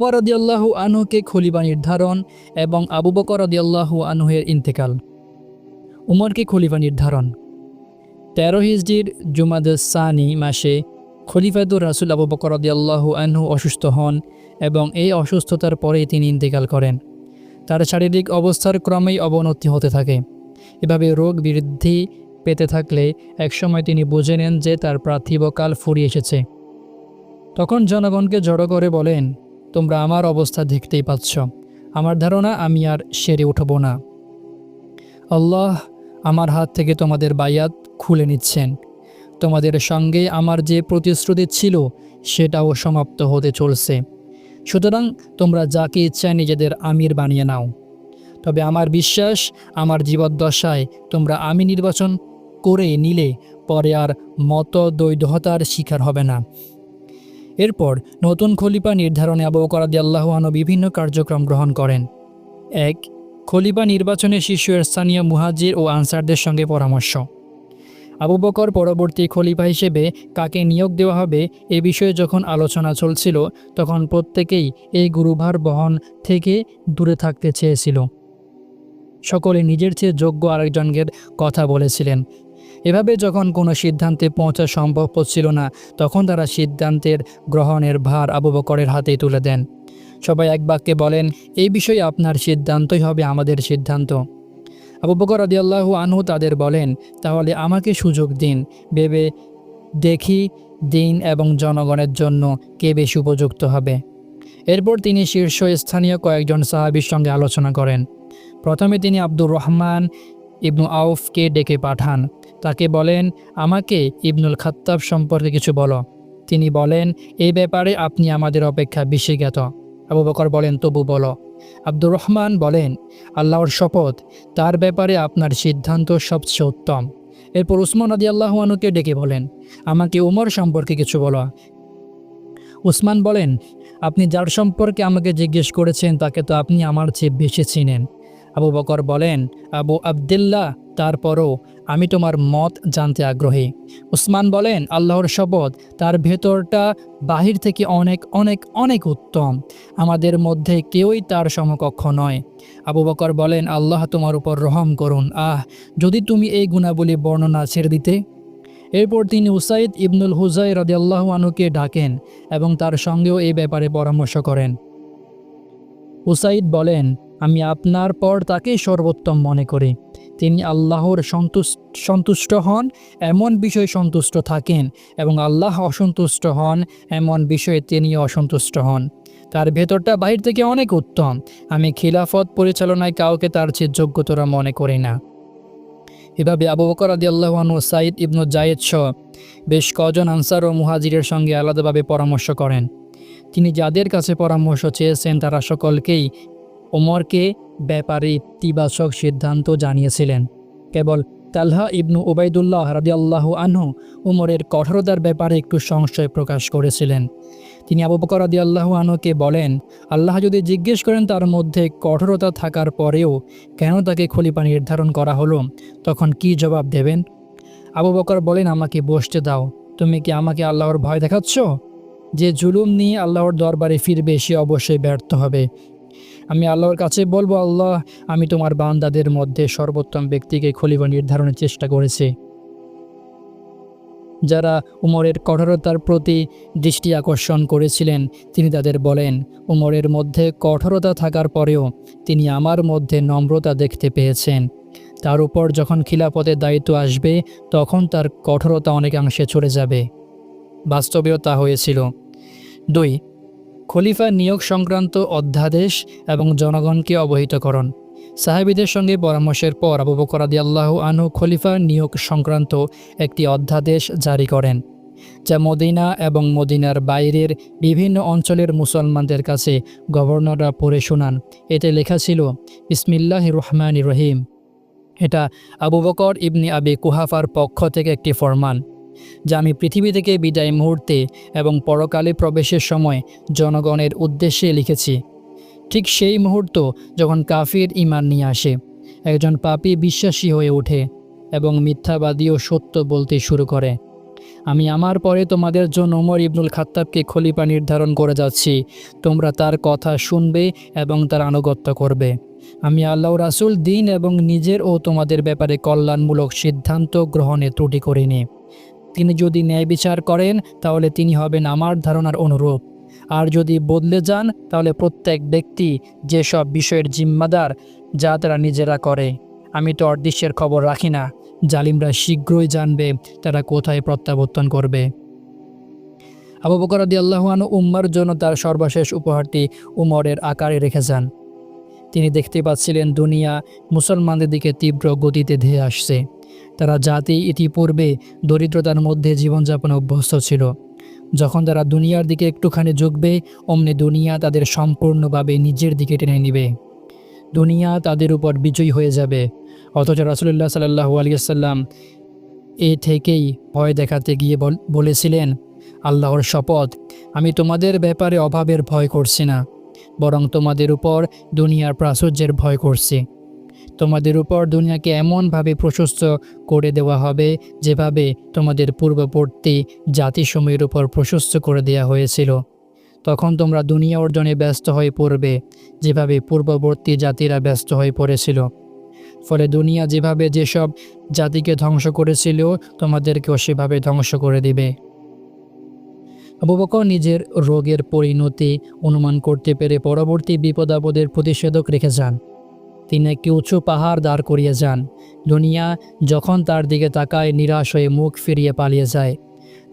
ওয়ারদিয়াল্লাহু আনহুকে খলিফা নির্ধারণ এবং আবু বকর রদিয়াল্লাহু আনহুয়ের ইন্তেকাল। উমরকে খলিফা নির্ধারণ। তেরো হিজডির জুমাদ সানি মাসে খলিফাদুর রাসুল আবু বকর রদিয়াল্লাহু আনহু অসুস্থ হন এবং এই অসুস্থতার পরেই তিনি ইন্তেকাল করেন। তার শারীরিক অবস্থার ক্রমেই অবনতি হতে থাকে। এভাবে রোগ বৃদ্ধি পেতে থাকলে একসময় তিনি বুঝে নেন যে তার পার্থিবকাল ফুরিয়ে এসেছে। তখন জনগণকে জড়ো করে বলেন তোমরা আমার অবস্থা দেখতেই পাচ্ছ। আমার ধারণা, আমি আর সেরে উঠব না। আল্লাহ আমার হাত থেকে তোমাদের বায়াত খুলে নিচ্ছেন। তোমাদের সঙ্গে আমার যে প্রতিশ্রুতি ছিল, সেটাও সমাপ্ত হতে চলছে। সুতরাং তোমরা যাকে ইচ্ছায় নিজেদের আমির বানিয়ে নাও। তবে আমার বিশ্বাস, আমার জীবদ্দশায় তোমরা আমি নির্বাচন করে নিলে পরে আর মত দৈধতার শিকার হবে না। এরপর নতুন খলিফা নির্ধারণে আবু করাদি আল্লাহানো বিভিন্ন কার্যক্রম গ্রহণ করেন। এক, খলিফা নির্বাচনে শিশুয়ের স্থানীয় মুহাজির ও আনসারদের সঙ্গে পরামর্শ। আবু বকর পরবর্তী খলিফা হিসেবে কাকে নিয়োগ দেওয়া হবে এ বিষয়ে যখন আলোচনা চলছিল, তখন প্রত্যেকেই এই গুরুভার বহন থেকে দূরে থাকতে চেয়েছিল। সকলে নিজের চেয়ে যোগ্য আরেকজনকে কথা বলেছিলেন। এভাবে যখন কোনো সিদ্ধান্তে পৌঁছা সম্ভব হচ্ছিল না, তখন তারা সিদ্ধান্তের গ্রহণের ভার আবু বকরের হাতে তুলে দেন। সবাই এক বাক্যে বলেন, এই বিষয়ে আপনার সিদ্ধান্তই হবে আমাদের সিদ্ধান্ত। আবু বকর আদিয়াল্লাহু আনহু তাদের বলেন, তাহলে আমাকে সুযোগ দিন। ভেবে দেখি দিন এবং জনগণের জন্য কে বেশি উপযুক্ত হবে। এরপর তিনি শীর্ষস্থানীয় কয়েকজন সাহাবির সঙ্গে আলোচনা করেন। প্রথমে তিনি আব্দুর রহমান ইবনু আউফকে ডেকে পাঠান। তাকে বলেন, আমাকে ইবনুল খাত্তাব সম্পর্কে কিছু বলো। তিনি বলেন, এই ব্যাপারে আপনি আমাদের অপেক্ষা বেশি জ্ঞাত আবু বকর বলেন, তবু বলো। আব্দুর রহমান বলেন, আল্লাহর শপথ, তার ব্যাপারে আপনার সিদ্ধান্ত সবচেয়ে উত্তম। এরপর উসমান আদি আল্লাহানুকে ডেকে বলেন, আমাকে উমর সম্পর্কে কিছু বলো। উসমান বলেন, আপনি যার সম্পর্কে আমাকে জিজ্ঞেস করেছেন, তাকে তো আপনি আমার চেয়ে বেশি চিনেন। আবু বকর বলেন, আবু আবদুল্লাহ, তারপরও আমি তোমার মত জানতে আগ্রহী। উসমান বলেন, আল্লাহর শপথ তার ভেতরটা বাহির থেকে অনেক অনেক অনেক উত্তম। আমাদের মধ্যে কেউই তার সমকক্ষ নয়। আবু বকর বলেন, আল্লাহ তোমার উপর রহম করুন। আহ, যদি তুমি এই গুণাবলী বর্ণনা ছেড়ে দিতে? এরপর তিনি উসাইদ ইবনুল হুজাই রদিয়াল্লাহ আনুকে ডাকেন এবং তার সঙ্গেও এই ব্যাপারে পরামর্শ করেন। উসাইদ বলেন আমি আপনার পর তাকে সর্বোত্তম মনে করি। তিনি আল্লাহর সন্তুষ্ট সন্তুষ্ট হন, এমন বিষয়ে সন্তুষ্ট থাকেন এবং আল্লাহ অসন্তুষ্ট হন, এমন বিষয়ে তিনি অসন্তুষ্ট হন। তার ভেতরটা বাহির থেকে অনেক উত্তম। আমি খিলাফত পরিচালনায় কাউকে তার চেয়ে যোগ্যতরা মনে করি না। এভাবে আবু বকর আদি আল্লাহানু সাইদ ইবনু জায়েদ সহ বেশ কজন আনসার ও মুহাজিরের সঙ্গে আলাদাভাবে পরামর্শ করেন। তিনি যাদের কাছে পরামর্শ চেয়েছেন, তারা সকলকেই ওমরকে ব্যাপারে ইতিবাচক সিদ্ধান্ত জানিয়েছিলেন। কেবল তালহা ইবনু ওবায়দুল্লাহ রাদিয়াল্লাহু আনহু উমরের কঠোরতার ব্যাপারে একটু সংশয় প্রকাশ করেছিলেন। তিনি আবু বকর রাদিয়াল্লাহু আনহুকে বলেন, আল্লাহ যদি জিজ্ঞেস করেন তার মধ্যে কঠোরতা থাকার পরেও কেন তাকে খলিফা নির্ধারণ করা হলো, তখন কি জবাব দেবেন? আবু বকর বলেন, আমাকে বসতে দাও। তুমি কি আমাকে আল্লাহর ভয় দেখাচ্ছ? যে জুলুম নিয়ে আল্লাহর দরবারে ফিরবে সে অবশ্যই ব্যর্থ হবে। আমি আল্লাহর কাছে বলব, আল্লাহ, আমি তোমার বান্দাদের মধ্যে সর্বোত্তম ব্যক্তিকে খলিফা নির্ধারণের চেষ্টা করেছি। যারা উমরের কঠোরতার প্রতি দৃষ্টি আকর্ষণ করেছিলেন, তিনি তাদের বলেন, উমরের মধ্যে কঠোরতা থাকার পরেও তিনি আমার মধ্যে নম্রতা দেখতে পেয়েছেন। তার উপর যখন খিলাপথের দায়িত্ব আসবে, তখন তার কঠোরতা অনেকাংশে চলে যাবে। বাস্তবেও তা হয়েছিল। দুই খলিফা নিয়োগ সংক্রান্ত অধ্যাদেশ এবং জনগণকে অবহিতকরণ। সাহাবিদের সঙ্গে পরামর্শের পর আবু বকর আদি আল্লাহ আনহু খলিফা নিয়োগ সংক্রান্ত একটি অধ্যাদেশ জারি করেন, যা মদিনা এবং মদিনার বাইরের বিভিন্ন অঞ্চলের মুসলমানদের কাছে গভর্নররা পড়ে শোনান। এতে লেখা ছিল ইসমিল্লাহ রহমান রহিম। এটা আবু বকর ইবনি আবি কুহাফার পক্ষ থেকে একটি ফরমান। যা আমি পৃথিবী থেকে বিদায় মুহূর্তে এবং পরকালে প্রবেশের সময় জনগণের উদ্দেশ্যে লিখেছি। ঠিক সেই মুহূর্ত যখন কাফির ইমান নিয়ে আসে, একজন পাপী বিশ্বাসী হয়ে ওঠে এবং মিথ্যাবাদী ও সত্য বলতে শুরু করে। আমি আমার পরে তোমাদের জন্য ওমর ইবনুল খাত্তাবকে খলিফা নির্ধারণ করে যাচ্ছি। তোমরা তার কথা শুনবে এবং তার আনুগত্য করবে। আমি আল্লাহ রাসুল, দিন এবং নিজের ও তোমাদের ব্যাপারে কল্যাণমূলক সিদ্ধান্ত গ্রহণে ত্রুটি করিনি। তিনি যদি ন্যায় বিচার করেন, তাহলে তিনি হবেন আমার ধারণার অনুরূপ। আর যদি বদলে যান, তাহলে প্রত্যেক ব্যক্তি যেসব বিষয়ের জিম্মাদার, যা তারা নিজেরা করে। আমি তো অদৃশ্যের খবর রাখি না। জালিমরা শীঘ্রই জানবে তারা কোথায় প্রত্যাবর্তন করবে। আবু বকর রদি আল্লাহান উম্মার জন্য তার সর্বশেষ উপহারটি উমরের আকারে রেখে যান। তিনি দেখতে পাচ্ছিলেন দুনিয়া মুসলমানদের দিকে তীব্র গতিতে ধেয়ে আসছে। তারা জাতি ইতিপূর্বে দরিদ্রতার মধ্যে জীবনযাপনে অভ্যস্ত ছিল। যখন তারা দুনিয়ার দিকে একটুখানি ঝুঁকবে, অমনি দুনিয়া তাদের সম্পূর্ণভাবে নিজের দিকে টেনে নিবে। দুনিয়া তাদের উপর বিজয়ী হয়ে যাবে। অথচ রাসুলুল্লাহ সাল্লাহু আলিয়াল্লাম এ থেকেই ভয় দেখাতে গিয়ে বল- বলেছিলেন, আল্লাহর শপথ, আমি তোমাদের ব্যাপারে অভাবের ভয় করছি না, বরং তোমাদের উপর দুনিয়ার প্রাচুর্যের ভয় করছি। তোমাদের উপর দুনিয়াকে এমনভাবে প্রশস্ত করে দেওয়া হবে যেভাবে তোমাদের পূর্ববর্তী জাতিসমূহের উপর প্রশস্ত করে দেওয়া হয়েছিল। তখন তোমরা দুনিয়া অর্জনে ব্যস্ত হয়ে পড়বে, যেভাবে পূর্ববর্তী জাতিরা ব্যস্ত হয়ে পড়েছিল। ফলে দুনিয়া যেভাবে যেসব জাতিকে ধ্বংস করেছিল, তোমাদেরকেও সেভাবে ধ্বংস করে দিবে। আবু বকর নিজের রোগের পরিণতি অনুমান করতে পেরে পরবর্তী বিপদ আপদের প্রতিষেধক রেখে যান। তিনি একটি উঁচু পাহাড় দাঁড় করিয়ে যান। দুনিয়া যখন তার দিকে তাকায়, নিরাশ হয়ে মুখ ফিরিয়ে পালিয়ে যায়।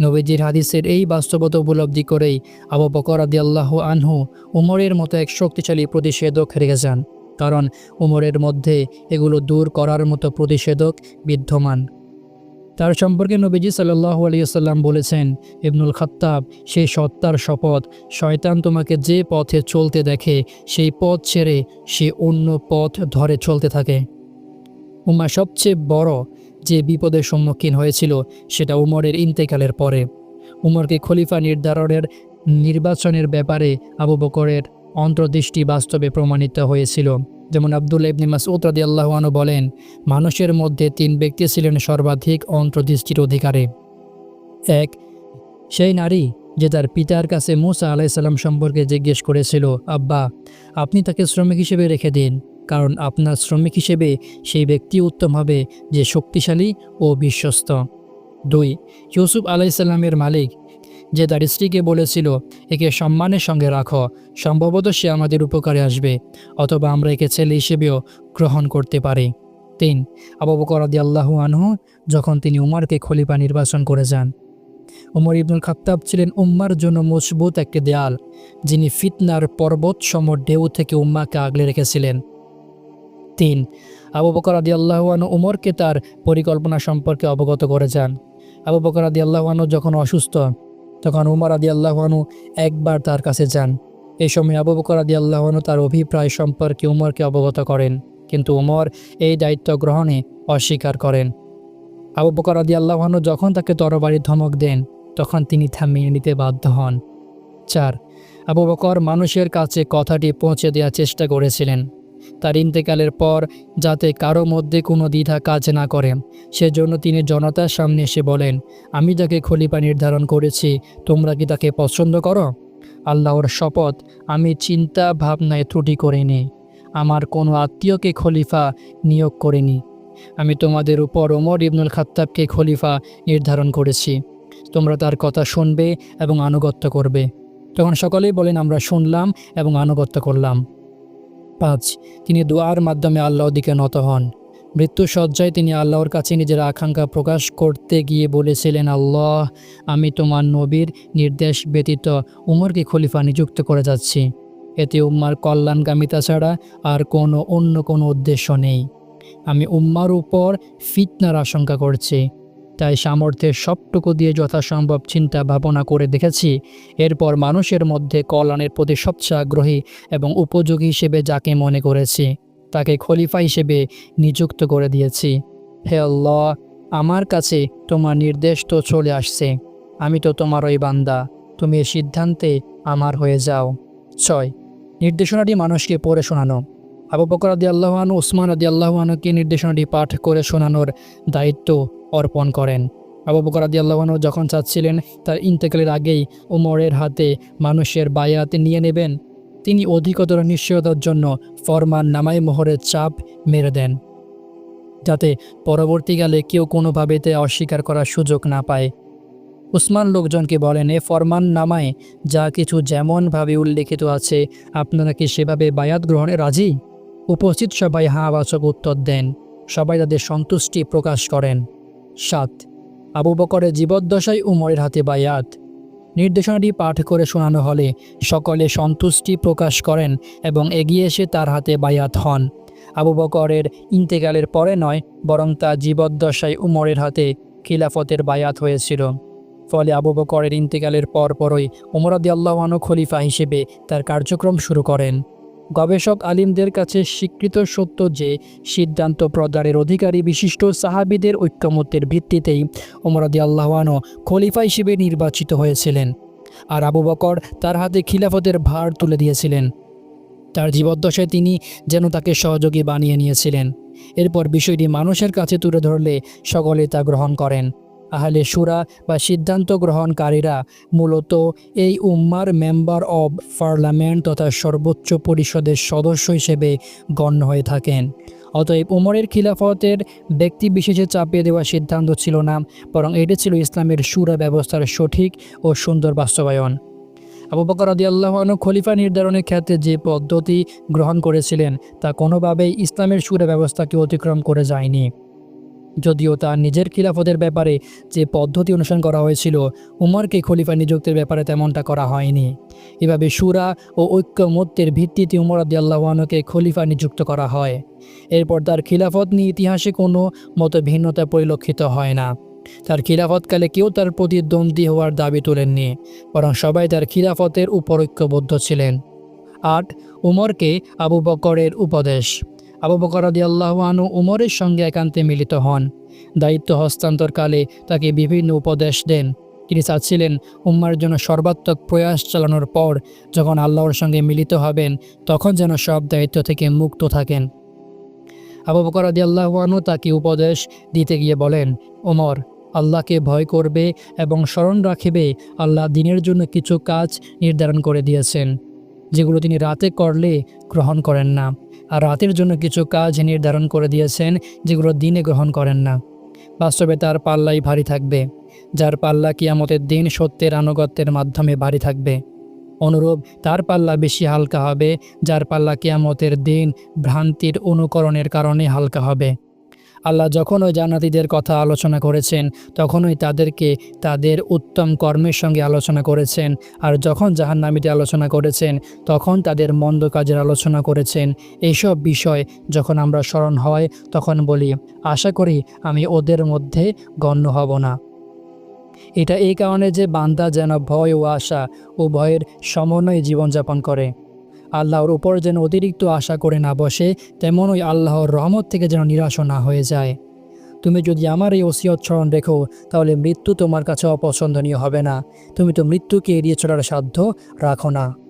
নবীজির হাদিসের এই বাস্তবতা উপলব্ধি করেই আবু বকর আদি আল্লাহ আনহু উমরের মতো এক শক্তিশালী প্রতিষেধক রেখে যান। কারণ উমরের মধ্যে এগুলো দূর করার মতো প্রতিষেধক বিদ্যমান। তার সম্পর্কে নবীজি সাল্লাহ আলিয়াল্লাম বলেছেন, ইবনুল খাত্তাব সেই সত্তার শপথ। শয়তান তোমাকে যে পথে চলতে দেখে, সেই পথ ছেড়ে সে অন্য পথ ধরে চলতে থাকে। উমা সবচেয়ে বড় যে বিপদের সম্মুখীন হয়েছিল, সেটা উমরের ইন্তেকালের পরে। উমরকে খলিফা নির্ধারণের নির্বাচনের ব্যাপারে আবু বকরের অন্তর্দৃষ্টি বাস্তবে প্রমাণিত হয়েছিল। যেমন আব্দুল ইবনি মাসউদ রাদিয়াল্লাহু আনহু বলেন, মানুষের মধ্যে তিন ব্যক্তি ছিলেন সর্বাধিক অন্তর্দৃষ্টির অধিকারে। এক, সেই নারী যে তার পিতার কাছে মুসা আলাইসাল্লাম সম্পর্কে জিজ্ঞেস করেছিল, আব্বা, আপনি তাকে শ্রমিক হিসেবে রেখে দিন, কারণ আপনার শ্রমিক হিসেবে সেই ব্যক্তি উত্তম হবে যে শক্তিশালী ও বিশ্বস্ত। দুই, ইউসুফ আলাইসাল্লামের মালিক যে তার স্ত্রীকে বলেছিল, একে সম্মানের সঙ্গে রাখো, সম্ভবত সে আমাদের উপকারে আসবে, অথবা আমরা একে ছেলে হিসেবেও গ্রহণ করতে পারি। তিন, আবু বকর আদি আল্লাহু আনহু যখন তিনি উমারকে খলিফা নির্বাচন করে যান, উমর ইবনুল খাত্তাব ছিলেন উম্মার জন্য মজবুত একটি দেয়াল, যিনি ফিতনার পর্বত সম ঢেউ থেকে উম্মাকে আগলে রেখেছিলেন। তিন, আবু বকর আদি আল্লাহানু উমরকে তার পরিকল্পনা সম্পর্কে অবগত করে যান। আবু বকর আদি যখন অসুস্থ তখন উমর আদি আল্লাহানু একবার তার কাছে যান। এই সময় আবু বকর আদি আল্লাহানু তার অভিপ্রায় সম্পর্কে উমরকে অবগত করেন, কিন্তু উমর এই দায়িত্ব গ্রহণে অস্বীকার করেন। আবু বকর আদি আল্লাহানু যখন তাকে তরবারির ধমক দেন, তখন তিনি থামিয়ে নিতে বাধ্য হন। চার, আবু বকর মানুষের কাছে কথাটি পৌঁছে দেওয়ার চেষ্টা করেছিলেন। তার ইন্তেকালের পর যাতে কারও মধ্যে কোনো দ্বিধা কাজ না করে। সেজন্য তিনি জনতার সামনে এসে বলেন, আমি যাকে খলিফা নির্ধারণ করেছি, তোমরা কি তাকে পছন্দ করো? আল্লাহর শপথ আমি চিন্তা ভাবনায় ত্রুটি করিনি। আমার কোনো আত্মীয়কে খলিফা নিয়োগ করিনি। আমি তোমাদের উপর ওমর ইবনুল খাত্তাবকে খলিফা নির্ধারণ করেছি। তোমরা তার কথা শুনবে এবং আনুগত্য করবে। তখন সকলেই বলেন, আমরা শুনলাম এবং আনুগত্য করলাম। পাঁচ, তিনি দোয়ার মাধ্যমে আল্লাহর দিকে নত হন। মৃত্যু সজ্জায় তিনি আল্লাহর কাছে নিজের আকাঙ্ক্ষা প্রকাশ করতে গিয়ে বলেছিলেন, আল্লাহ, আমি তোমার নবীর নির্দেশ ব্যতীত উমরকে খলিফা নিযুক্ত করে যাচ্ছি। এতে উম্মার কল্যাণগামিতা ছাড়া আর কোনো অন্য কোনো উদ্দেশ্য নেই। আমি উম্মার উপর ফিতনার আশঙ্কা করছি। তাই সামর্থ্যের সবটুকু দিয়ে যথাসম্ভব চিন্তা ভাবনা করে দেখেছি। এরপর মানুষের মধ্যে কল্যাণের প্রতি সবচেয়ে আগ্রহী এবং উপযোগী হিসেবে যাকে মনে করেছি, তাকে খলিফা হিসেবে নিযুক্ত করে দিয়েছি। হে আল্লাহ, আমার কাছে তোমার নির্দেশ তো চলে আসছে। আমি তো তোমার ওই বান্দা। তুমি এ সিদ্ধান্তে আমার হয়ে যাও। ছয়, নির্দেশনাটি মানুষকে পড়ে শোনানো। আবু বকর আদি আল্লাহানু ওসমান আদি আল্লাহানুকে নির্দেশনাটি পাঠ করে শোনানোর দায়িত্ব অর্পণ করেন। আবু বকর আদি আল্লাহানু যখন চাচ্ছিলেন তার ইন্তেকালের আগেই উমরের হাতে মানুষের বায়াত নিয়ে নেবেন, তিনি অধিকতর নিশ্চয়তার জন্য ফরমান নামাই মোহরের চাপ মেরে দেন, যাতে পরবর্তীকালে কেউ কোনোভাবেতে অস্বীকার করার সুযোগ না পায়। উসমান লোকজনকে বলেন, এ ফরমান নামায়, যা কিছু যেমনভাবে উল্লেখিত আছে, আপনারা কি সেভাবে বায়াত গ্রহণে রাজি? উপস্থিত সবাই হাবাচক উত্তর দেন। সবাই তাদের সন্তুষ্টি প্রকাশ করেন। সাত। আবু বকরের জীবদ্দশায় উমরের হাতে বায়াত। নির্দেশনাটি পাঠ করে শোনানো হলে সকলে সন্তুষ্টি প্রকাশ করেন এবং এগিয়ে এসে তার হাতে বায়াত হন। আবু বকরের ইন্তেকালের পরে নয়, বরং তার জীবদ্দশায় উমরের হাতে খিলাফতের বায়াত হয়েছিল। ফলে আবু বকরের ইন্তেকালের পর পরই উমরাদি আল্লাহানু খলিফা হিসেবে তার কার্যক্রম শুরু করেন। গবেষক আলিমদের কাছে স্বীকৃত সত্য যে সিদ্ধান্ত প্রদানের অধিকারী বিশিষ্ট সাহাবিদের ঐক্যমত্যের ভিত্তিতেই উমরাদি আল্লাহানু খলিফা হিসেবে নির্বাচিত হয়েছিলেন আর আবু বকর তার হাতে খিলাফতের ভার তুলে দিয়েছিলেন। তার জীবদ্দশায় তিনি যেন তাকে সহযোগী বানিয়ে নিয়েছিলেন। এরপর বিষয়টি মানুষের কাছে তুলে ধরলে সকলে তা গ্রহণ করেন। আহলে সুরা বা সিদ্ধান্ত গ্রহণকারীরা মূলত এই উম্মার মেম্বার অব পার্লামেন্ট তথা সর্বোচ্চ পরিষদের সদস্য হিসেবে গণ্য হয়ে থাকেন। অতএব উমরের খিলাফতের ব্যক্তি বিশেষে চাপিয়ে দেওয়া সিদ্ধান্ত ছিল না, বরং এটি ছিল ইসলামের সুরা ব্যবস্থার সঠিক ও সুন্দর বাস্তবায়ন। আবু বকর আদি আল্লাহনু খলিফা নির্ধারণের ক্ষেত্রে যে পদ্ধতি গ্রহণ করেছিলেন, তা কোনোভাবেই ইসলামের সুরে ব্যবস্থাকে অতিক্রম করে যায়নি। যদিও তার নিজের খিলাফতের ব্যাপারে যে পদ্ধতি অনুসরণ করা হয়েছিল, উমরকে খলিফা নিযুক্তির ব্যাপারে তেমনটা করা হয়নি। এভাবে সুরা ও ঐক্যমত্যের ভিত্তিতে উমর আদি আল্লাহানুকে খলিফা নিযুক্ত করা হয়। এরপর তার খিলাফত নিয়ে ইতিহাসে কোনো মতো ভিন্নতা পরিলক্ষিত হয় না। তার খিলাফতকালে কেউ তার প্রতিদ্বন্দ্বী হওয়ার দাবি তোলেননি, বরং সবাই তার খিলাফতের উপর ঐক্যবদ্ধ ছিলেন। আট, উমরকে আবু বকরের উপদেশ। আবু বকর আদি আল্লাহানু উমরের সঙ্গে একান্তে মিলিত হন। দায়িত্ব হস্তান্তরকালে তাকে বিভিন্ন উপদেশ দেন। তিনি চাচ্ছিলেন উম্মার জন্য সর্বাত্মক প্রয়াস চালানোর পর যখন আল্লাহর সঙ্গে মিলিত হবেন, তখন যেন সব দায়িত্ব থেকে মুক্ত থাকেন। আবু বকর আদি আল্লাহানু তাকে উপদেশ দিতে গিয়ে বলেন ওমর আল্লাহকে ভয় করবে এবং স্মরণ রাখিবে আল্লাহ দিনের জন্য কিছু কাজ নির্ধারণ করে দিয়েছেন, যেগুলো তিনি রাতে করলে গ্রহণ করেন না। আর রাতের জন্য কিছু কাজ নির্ধারণ করে দিয়েছেন যেগুলো দিনে গ্রহণ করেন না। বাস্তবে তার পাল্লাই ভারী থাকবে, যার পাল্লা কিয়ামতের দিন সত্যের আনুগত্যের মাধ্যমে ভারী থাকবে। অনুরূপ তার পাল্লা বেশি হালকা হবে, যার পাল্লা কিয়ামতের দিন ভ্রান্তির অনুকরণের কারণে হালকা হবে। আল্লাহ যখন ওই জান্নাতীদের কথা আলোচনা করেছেন, তখনই তাদেরকে তাদের উত্তম কর্মের সঙ্গে আলোচনা করেছেন। আর যখন জাহান্নামীতে আলোচনা করেছেন, তখন তাদের মন্দ কাজের আলোচনা করেছেন। এইসব বিষয় যখন আমরা স্মরণ হয়, তখন বলি, আশা করি আমি ওদের মধ্যে গণ্য হব না। এটা এই কারণে যে বান্দা যেন ভয় ও আশা ও ভয়ের সমন্বয়ে জীবনযাপন করে। আল্লাহর উপর যেন অতিরিক্ত আশা করে না বসে, তেমনই আল্লাহর রহমত থেকে যেন নিরাশ না হয়ে যায়। তুমি যদি আমার এই ওসিয়ত স্মরণ রেখো, তাহলে মৃত্যু তোমার কাছে অপছন্দনীয় হবে না। তুমি তো মৃত্যুকে এড়িয়ে চলার সাধ্য রাখো না।